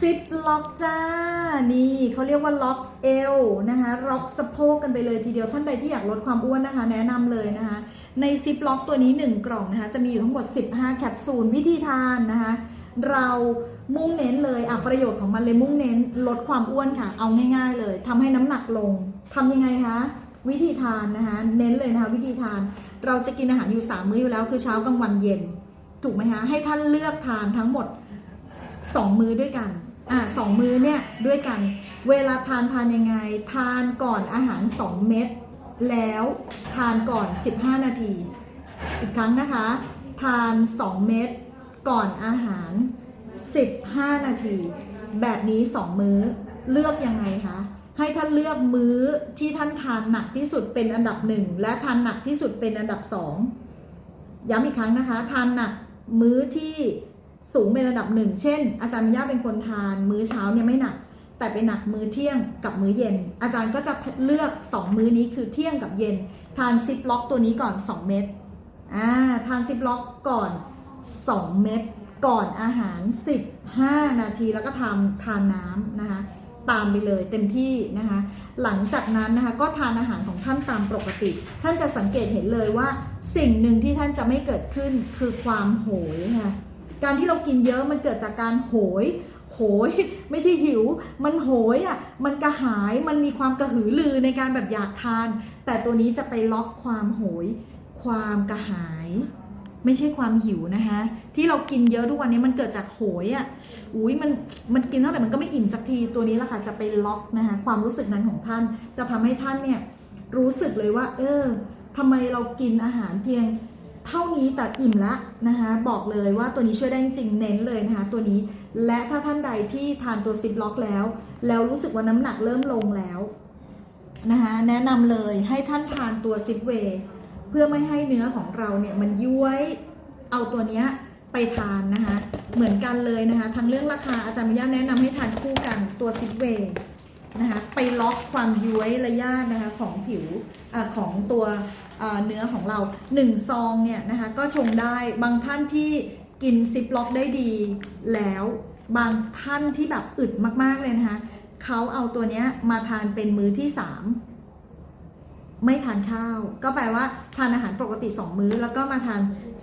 ซิปล็อกจ้า นี่เขาเรียกว่าล็อกเอวนะคะล็อกสะโพกกันไปเลยทีเดียวท่านใดที่อยากลดความอ้วนนะคะ แนะนำเลยนะคะ ในซิปล็อกตัวนี้ 1 กล่องนะคะ จะมีอยู่ทั้งหมด 15 แคปซูลวิธีทานนะคะ เรามุ่งเน้นเลยอะประโยชน์ของมันเลยมุ่งเน้นลดความอ้วนค่ะ เอาง่ายๆเลยทำให้น้ำหนักลงทำยังไงคะวิธีทานนะคะ เน้นเลยนะคะวิธีทาน เราจะกินอาหารอยู่ 3 มื้ออยู่แล้วคือเช้ากลางวันเย็น ถูกไหมคะให้ท่านเลือกทานทั้งหมดสองมื้อด้วยกัน อะสองมื้อเนี่ยด้วยกัน เวลาทานทานยังไง ทานก่อนอาหาร 2 เม็ดแล้วทานก่อน 15 นาที อีกครั้งนะคะ ทาน 2 เม็ดก่อนอาหาร 15 นาที แบบนี้ 2 มื้อเลือกยังไงคะให้ท่านเลือกมื้อที่ท่านทานหนักที่สุดเป็นอันดับหนึ่งและทานหนักที่สุดเป็นอันดับสองย้ำอีกครั้งนะคะ ทานหนักมื้อที่ สูงเป็นระดับหนึ่ง เช่น อาจารย์มิยาเป็นคนทานมื้อเช้าเนี่ยไม่หนัก แต่ไปหนักมื้อเที่ยงกับมื้อเย็น อาจารย์ก็จะเลือก 2 มื้อนี้คือเที่ยงกับเย็น ทานซิปล็อกตัวนี้ก่อน 2 เม็ดอ่าทานซิปล็อกก่อน 2 เม็ดก่อนอาหาร 15 นาทีแล้วก็ทำทานน้ำนะคะตามไปเลยเต็มที่นะคะ หลังจากนั้นนะคะก็ทานอาหารของท่านตามปกติ ท่านจะสังเกตเห็นเลยว่า สิ่งหนึ่งที่ท่านจะไม่เกิดขึ้นคือความโหยค่ะ การที่เรากินเยอะมันเกิดจากการโหย โหย ไม่ใช่หิว มันโหยอะ มันกระหาย มันมีความกระหือรือในการแบบอยากทาน แต่ตัวนี้จะไปล็อกความโหย ความกระหาย ไม่ใช่ความหิวนะคะ ที่เรากินเยอะทุกวันนี้มันเกิดจากโหยอะ อุ้ยมันมันกินเท่าไหร่มันก็ไม่อิ่มสักที ตัวนี้แหละค่ะจะไปล็อกนะคะความรู้สึกนั้นของท่าน จะทำให้ท่านเนี่ยรู้สึกเลยว่า เออทำไมเรากินอาหารเพียง เท่านี้แต่อิ่มละนะคะ บอกเลยว่าตัวนี้ช่วยได้จริงเน้นเลยนะคะ ตัวนี้และถ้าท่านใดที่ทานตัวซิปล็อกแล้ว แล้วรู้สึกว่าน้ำหนักเริ่มลงแล้วนะคะแนะนำเลยให้ท่านทานตัวซิปเวย์เพื่อไม่ให้เนื้อของเราเนี่ยมันย้วยเอาตัวเนี้ยไปทานนะคะเหมือนกันเลยนะคะทั้งเรื่องราคาอาจารย์มิยาแนะนำให้ทานคู่กันตัวซิปเวย์นะคะไปล็อกความย้วยระยะนะคะของผิวอของตัว เนื้อของเรา1ซองเนี่ยนะคะก็ชงได้บางท่านที่กินซิปล็อกได้ดี แล้วบางท่านที่แบบอึดมากๆเลยนะคะเขาเอาตัวเนี้ยมาทานเป็นมื้อที่ 3 ไม่ทานข้าว ก็แปลว่าทานอาหารปกติ 2 มื้อ แล้วก็มาทาน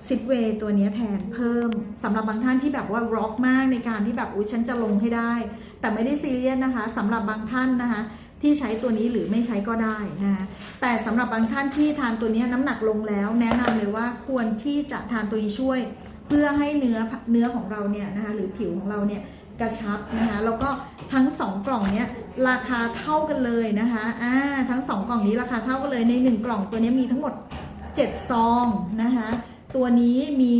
ซิปเวย์ตัวเนี้ยแทนเพิ่มสำหรับบางท่านที่แบบว่าร็อกมากในการที่แบบอุ้ยฉันจะลงให้ได้ แต่ไม่ได้ซีเรียสนะคะสำหรับบางท่านนะคะ ที่ใช้ตัวนี้หรือไม่ใช้ก็ได้นะคะแต่สำหรับบางท่านที่ทานตัวนี้น้ำหนักลงแล้ว แนะนำเลยว่าควรที่จะทานตัวนี้ช่วย เพื่อให้เนื้อเนื้อของเราเนี่ยนะคะหรือผิวของเราเนี่ยกระชับนะคะแล้วก็ทั้ง 2 กล่องเนี้ยราคาเท่ากันเลยนะคะอ่าทั้ง 2 กล่องนี้ราคาเท่ากันเลยใน 1 กล่องตัวนี้มีทั้งหมด 7 ซองนะคะตัวนี้มี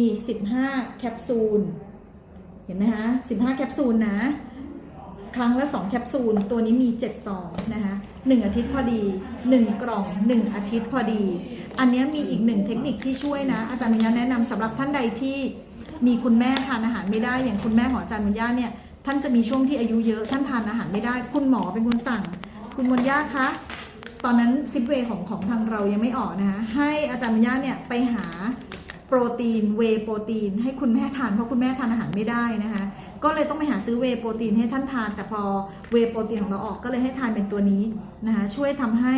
15 แคปซูลเห็นไหมคะ15 แคปซูลนะ ครั้งละ 2 แคปซูล ตัวนี้มี 7 ซองนะคะ1อาทิตย์พอดี 1 กล่อง 1 อาทิตย์พอดี อันนี้มีอีกหนึ่งเทคนิคที่ช่วยนะ อาจารย์มิญญาแนะนำสำหรับท่านใดที่มีคุณแม่ทานอาหารไม่ได้ อย่างคุณแม่ของอาจารย์มิญญาเนี่ย ท่านจะมีช่วงที่อายุเยอะ ท่านทานอาหารไม่ได้ คุณหมอเป็นคนสั่ง คุณมนยาคะ ตอนนั้นซิปเวของของทางเรายังไม่ออกนะคะ ให้อาจารย์มิญญาเนี่ยไปหาโปรตีนเวโปรตีน ให้คุณแม่ทานเพราะคุณแม่ทานอาหารไม่ได้นะคะ ก็เลยต้องไปหาซื้อเวโปรตีนให้ท่านทาน แต่พอเวโปรตีนของเราออกก็เลยให้ทานเป็นตัวนี้นะคะช่วยทำให้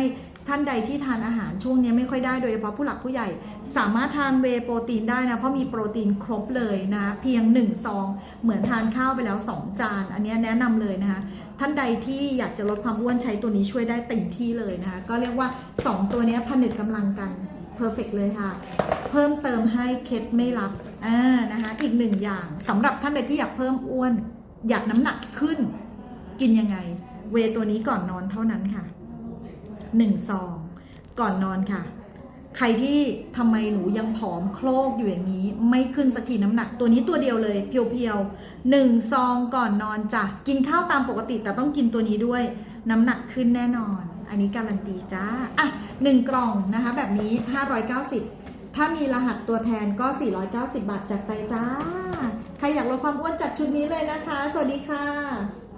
ท่านใดที่ทานอาหารช่วงนี้ไม่ค่อยได้โดยเฉพาะผู้หลักผู้ใหญ่ สามารถทานเวโปรตีนได้นะ เพราะมีโปรตีนครบเลยนะเพียง 1 ซอง เหมือนทานข้าวไปแล้ว 2 จาน อันนี้แนะนำเลยนะคะ ท่านใดที่อยากจะลดความอ้วนใช้ตัวนี้ช่วยได้เต็มที่เลยนะคะ ก็เรียกว่า 2 ตัวนี้ผนึกกำลังกัน เพอร์เฟกเลยค่ะ เพิ่มเติมให้เคล็ดไม่รับอ่านะคะอีกหนึ่งอย่างสำหรับท่านใดที่อยากเพิ่มอ้วน อยากน้ำหนักขึ้น กินยังไง เวยตัวนี้ก่อนนอนเท่านั้นค่ะหนึ่งซองก่อนนอนค่ะ ใครที่ทำไมหนูยังผอมโคลกอยู่อย่างนี้ ไม่ขึ้นสักทีน้ำหนัก ตัวนี้ตัวเดียวเลยเพียวๆหนึ่งซองก่อนนอนจ้ะกินข้าวตามปกติแต่ต้องกินตัวนี้ด้วย น้ำหนักขึ้นแน่นอน อันนี้การันตีจ้า อะหนึ่งกล่องนะคะแบบนี้ 590 ถ้ามีรหัสตัวแทนก็ 490 บาทจัดไปจ้า ใครอยากลดความอ้วนจัดชุดนี้เลยนะคะ สวัสดีค่ะ